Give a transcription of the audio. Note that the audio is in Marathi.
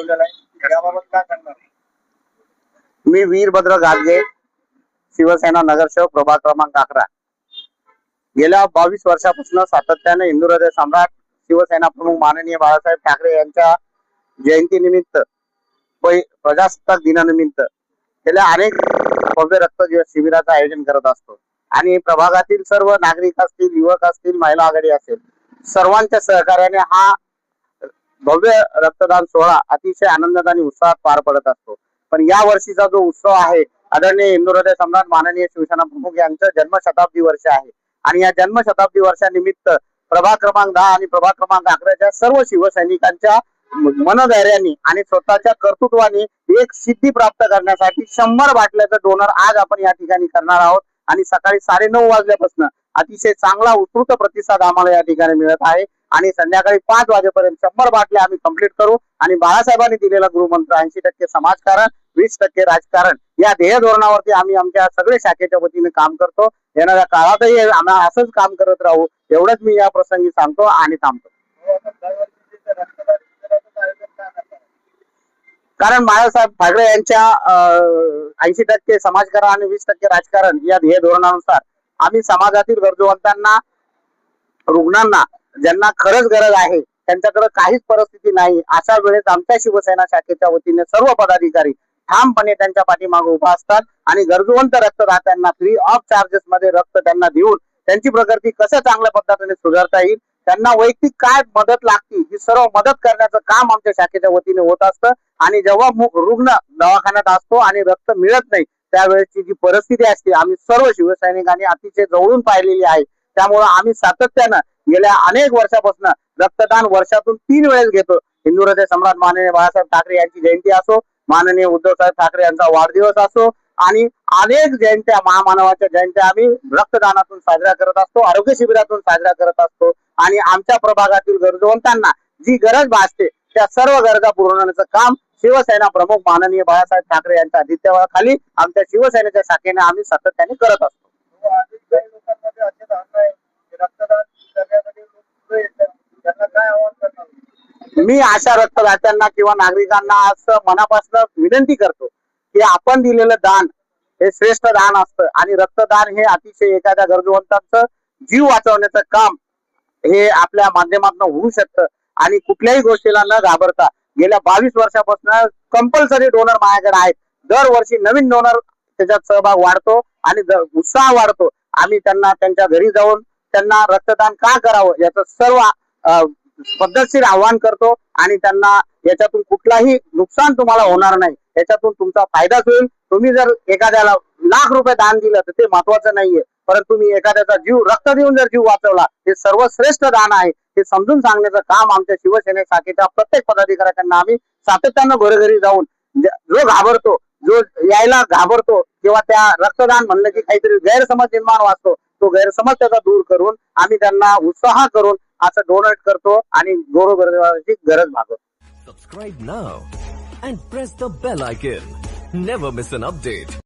ठेवलेला आहे. याबाबत काय सांगणार मी वीरभद्र गाडगे शिवसेना नगरसेवक प्रभाग क्रमांक अकरा. गेल्या बावीस वर्षापासून सातत्याने हिंदू हृदय सम्राट शिवसेना प्रमुख माननीय बाळासाहेब ठाकरे यांच्या जयंतीनिमित्त प्रजासत्ताक दिनानिमित्त गेल्या अनेक भव्य रक्त शिबिराचं आयोजन करत असतो. आणि प्रभागातील सर्व नागरिक असतील युवक असतील महिला आघाडी असेल सर्वांच्या सहकार्याने हा भव्य रक्तदान सोहळा अतिशय आनंदात आणि उत्साहात पार पडत असतो. पण या वर्षीचा जो उत्सव आहे आदरणीय हिंदू सम्राट माननीय शिवसेना प्रमुख यांचं जन्मशताब्दी वर्ष आहे. आणि या जन्मशताब्दी वर्षानिमित्त प्रभाग क्रमांक दहा आणि प्रभाग क्रमांक अकराच्या सर्व शिवसैनिकांच्या मनधैर्याने आणि स्वतःच्या कर्तृत्वाने एक सिद्धी प्राप्त करण्यासाठी शंभर बाटल्याचं डोनर आज आपण या ठिकाणी करणार आहोत. आणि सकाळी साडे नऊ वाजल्यापासून अतिशय चांगला उत्स्फूर्त प्रतिसाद आम्हाला या ठिकाणी मिळत आहे. आणि संध्याकाळी पाच वाजेपर्यंत शंभर बाटल्या आम्ही कंप्लीट करू. आणि बाळासाहेबांनी दिलेला गृहमंत्र ऐंशी टक्के समाजकारण वीस टक्के राजकारण. या ध्येय धोरणावरती आम्ही आमच्या सगळे शाखेच्या वतीने काम करतो. येणाऱ्या काळातही आम्ही असंच काम करत राहू. एवढंच मी या प्रसंगी सांगतो आणि थांबतो. कारण बाळासाहेब ठाकरे यांच्या ऐंशी टक्के समाजकारण आणि वीस टक्के राजकारण या ध्येय धोरणानुसार आम्ही समाजातील गरजूवंतांना रुग्णांना ज्यांना खरंच गरज आहे त्यांच्याकडे काहीच परिस्थिती नाही. अशा वेळेस आमच्या शिवसेना शाखेच्या वतीने सर्व पदाधिकारी ठामपणे त्यांच्या पाठीमागे उभा असतात आणि गरजवंत रक्तदात्यांना फ्री ऑफ चार्जेस मध्ये रक्त त्यांना देऊन त्यांची प्रकृती कसं चांगल्या पद्धतीने सुधारता येईल त्यांना वैयक्तिक काय मदत लागते ही सर्व मदत करण्याचं काम आमच्या शाखेच्या वतीने होत असतं. आणि जेव्हा रुग्ण दवाखान्यात असतो आणि रक्त मिळत नाही त्यावेळेसची जी परिस्थिती असते आम्ही सर्व शिवसैनिकांनी अतिशय जवळून पाहिलेली आहे. त्यामुळे आम्ही सातत्यानं गेल्या अनेक वर्षापासून रक्तदान वर्षातून तीन वेळेस घेतो. हिंदू हृदय सम्राट माननीय बाळासाहेब ठाकरे यांची जयंती असो माननीय उद्धव साहेब ठाकरे यांचा वाढदिवस असो आणि अनेक जयंत्या महामानवाच्या जयंत्या आम्ही रक्तदानातून साजऱ्या करत असतो आरोग्य शिबिरातून साजऱ्या करत असतो आणि आमच्या प्रभागातील गरजवंतांना जी गरज भासते त्या सर्व गरजा पुरवण्याचं काम शिवसेना प्रमुख माननीय बाळासाहेब ठाकरे यांच्या आदित्यवाखाली आमच्या शिवसेनेच्या शाखेने आम्ही सातत्याने करत असतो. मी अशा रक्तदात्यांना किंवा नागरिकांना असं मनापासून विनंती करतो की आपण दिलेलं दान हे श्रेष्ठ दान असतं. आणि रक्तदान हे अतिशय एखाद्या गरजवंतांचं जीव वाचवण्याचं काम हे आपल्या माध्यमातून होऊ शकतं. आणि कुठल्याही गोष्टीला न घाबरता गेल्या बावीस वर्षापासून कंपल्सरी डोनर माझ्याकडे आहेत. दरवर्षी नवीन डोनर त्याच्यात सहभाग वाढतो आणि उत्साह वाढतो. आम्ही त्यांना त्यांच्या घरी जाऊन त्यांना रक्तदान का करावं याचं सर्व अं, पद्धतशीर आवाहन करतो आणि त्यांना याच्यातून कुठलाही नुकसान तुम्हाला होणार नाही. याच्यातून तुमचा फायदाच होईल. तुम्ही जर एखाद्याला लाख रुपये दान दिलं तर ते महत्वाचं नाहीये. परंतु तुम्ही एखाद्याचा जीव रक्त देऊन जर जीव वाचवला हे सर्वश्रेष्ठ दान आहे. हे समजून सांगण्याचं काम आमच्या शिवसेने शाखेच्या प्रत्येक पदाधिकाऱ्यांना आम्ही सातत्यानं घरोघरी जाऊन जो घाबरतो जो यायला घाबरतो किंवा त्या रक्तदान म्हणलं की काहीतरी गैरसमज निर्माण वाचतो तो गैरसमज त्याचा दूर करून आम्ही त्यांना उत्साह करून असं डोनेट करतो आणि गोरोगरजेची गरज भागतो subscribe now and press the bell icon never miss an update